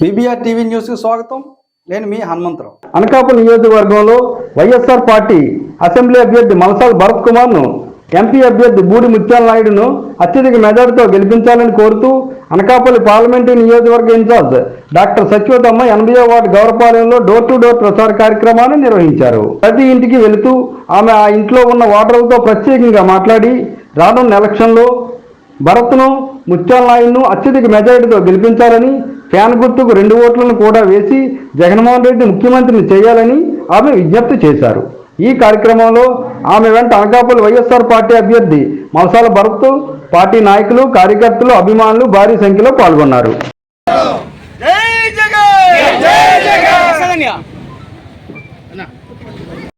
BBR TV న్యూస్కి స్వాగతం. నేను మీ హనుమంతరావు. అనకాపల్లి నియోజకవర్గంలో వైఎస్ఆర్ పార్టీ అసెంబ్లీ అభ్యర్థి మలసాల్ భరత్ కుమార్ను ఎంపీ అభ్యర్థి బూడి ముత్యాల నాయుడును అత్యధిక మెజార్టీతో గెలిపించాలని కోరుతూ అనకాపల్లి పార్లమెంటరీ నియోజకవర్గ ఇన్ఛార్జ్ డాక్టర్ సత్యోతమ్మ ఎనభై వార్డు గౌరపాలెంలో డోర్ టు డోర్ ప్రచార కార్యక్రమాన్ని నిర్వహించారు. ప్రతి ఇంటికి వెళుతూ ఆమె ఆ ఇంట్లో ఉన్న ఓటర్లతో ప్రత్యేకంగా మాట్లాడి రానున్న ఎలక్షన్లో భరత్ను ముత్యాల నాయుడును అత్యధిక మెజారిటీతో గెలిపించాలని ఫ్యాన్ గుర్తుకు రెండు ఓట్లను కూడా వేసి జగన్మోహన్ రెడ్డి ముఖ్యమంత్రిని చేయాలని ఆమె విజ్ఞప్తి చేశారు. ఈ కార్యక్రమంలో ఆమె వెంట అనకాపల్లి వైఎస్ఆర్ పార్టీ అభ్యర్థి మలసాల భరత్ పార్టీ నాయకులు కార్యకర్తలు అభిమానులు భారీ సంఖ్యలో పాల్గొన్నారు.